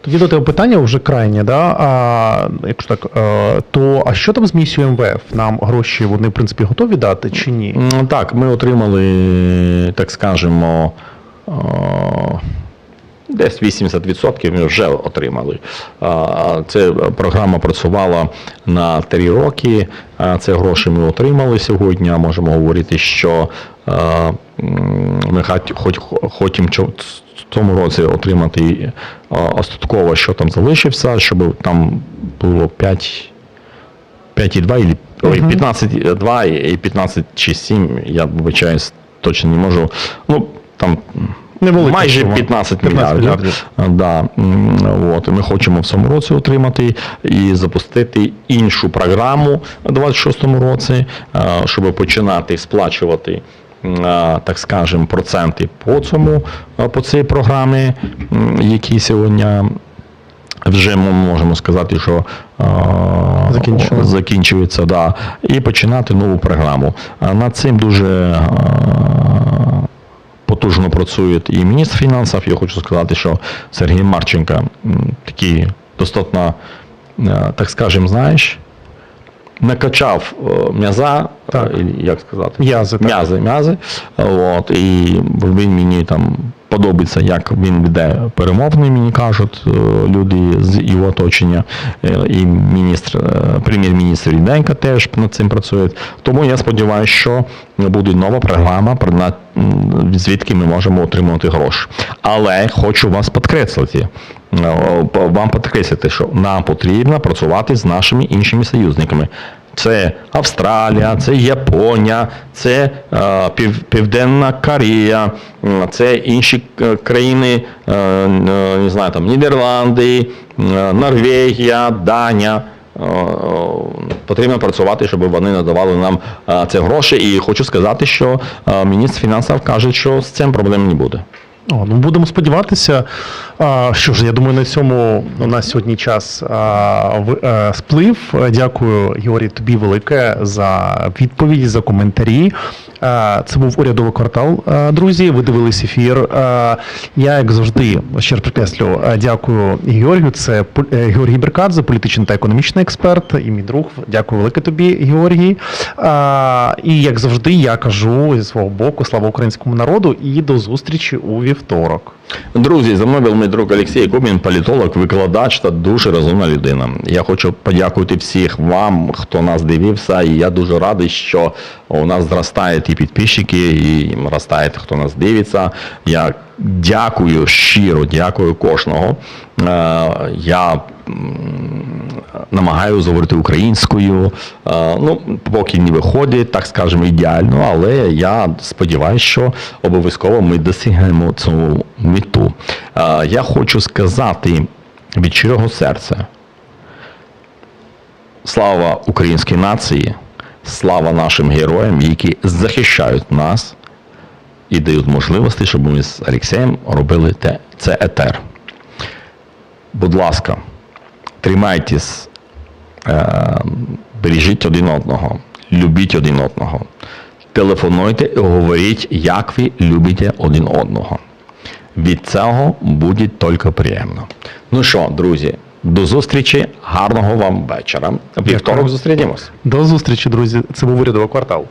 Тоді до тебе питання вже крайнє, да? а, якщо так, е, то а що там з місією МВФ? Нам гроші вони, в принципі, готові дати чи ні? Так, ми отримали, так скажемо, десь 80% ми вже отримали. А, Це програма працювала на три роки. а Це гроші ми отримали сьогодні. Можемо говорити, що ми хот- хоч, хочемо в цьому році отримати остатково, що там залишився, щоб там було 5 5,2 или ой, 15,2 і 15 чи 7, я вибачаюсь, точно не можу. Ну, там Невелика майже 15 15 мільярдів. мільярдів. Да. От. Ми хочемо в цьому році отримати і запустити іншу програму у 26-му році, щоб починати сплачувати. А, Так скажемо, проценти по цьому по цій програмі, які сьогодні вже ми можемо сказати, що Закінчили. закінчується, да, і починати нову програму. Над цим дуже потужно працює і міністр фінансів. Я хочу сказати, що Сергій Марченко такий достатньо, е, так скажемо, знаєш, накачав е, м'яза, е, як сказати, М'язи, м'язи, м'язи. От, і він мені там подобається, як він веде перемовини, мені кажуть е, люди з його оточення. І міністр, прем'єр-міністр Ріденко теж над цим працює. Тому я сподіваюся, що буде нова програма, звідки ми можемо отримувати гроші. Але хочу вас підкреслити. Е, Вам підкреслити, що нам потрібно працювати з нашими іншими союзниками. Це Австралія, це Японія, це е, Пів, Південна Корея, це інші е, країни, е, не знаю, там Нідерланди, Норвегія, Данія. Потрібно працювати, щоб вони надавали нам е, ці гроші. І хочу сказати, що міністр фінансів каже, що з цим проблем не буде. О, ну будемо сподіватися. А, що ж, я думаю, на цьому у нас сьогодні час а, в- е, сплив. Дякую, Георгій, тобі велике за відповіді, за коментарі. А, це був урядовий квартал. а, Друзі, ви дивились ефір. А, я, як завжди, ще раз підкреслю, е, дякую Георгію. Це е, Георгій Беркадзе, політичний та економічний експерт і мій друг. Дякую велике тобі, Георгій. А, і як завжди, я кажу зі свого боку, слава українському народу і до зустрічі у вівторок. Друзі, за мною був мій друг Олексій Кубін, політолог, викладач та дуже розумна людина. Я хочу подякувати всіх вам, хто нас дивився, і я дуже радий, що у нас зростають і підписчики, і зростає, хто нас дивиться. Я дякую щиро, дякую кожного. Е, Я намагаюся говорити українською. Ну, поки не виходить, так скажемо, ідеально, але я сподіваюся, що обов'язково ми досягнемо цю мету. Я хочу сказати від щирого серця. Слава українській нації, слава нашим героям, які захищають нас і дають можливості, щоб ми з Олексієм робили це етер. Будь ласка, тримайтесь, е, бережіть один одного, любіть один одного. Телефонуйте і говоріть, як ви любите один одного. Від цього буде тільки приємно. Ну що, друзі, до зустрічі, гарного вам вечора. Вівторок зустрінемось. До зустрічі, друзі. Це був урядовий квартал.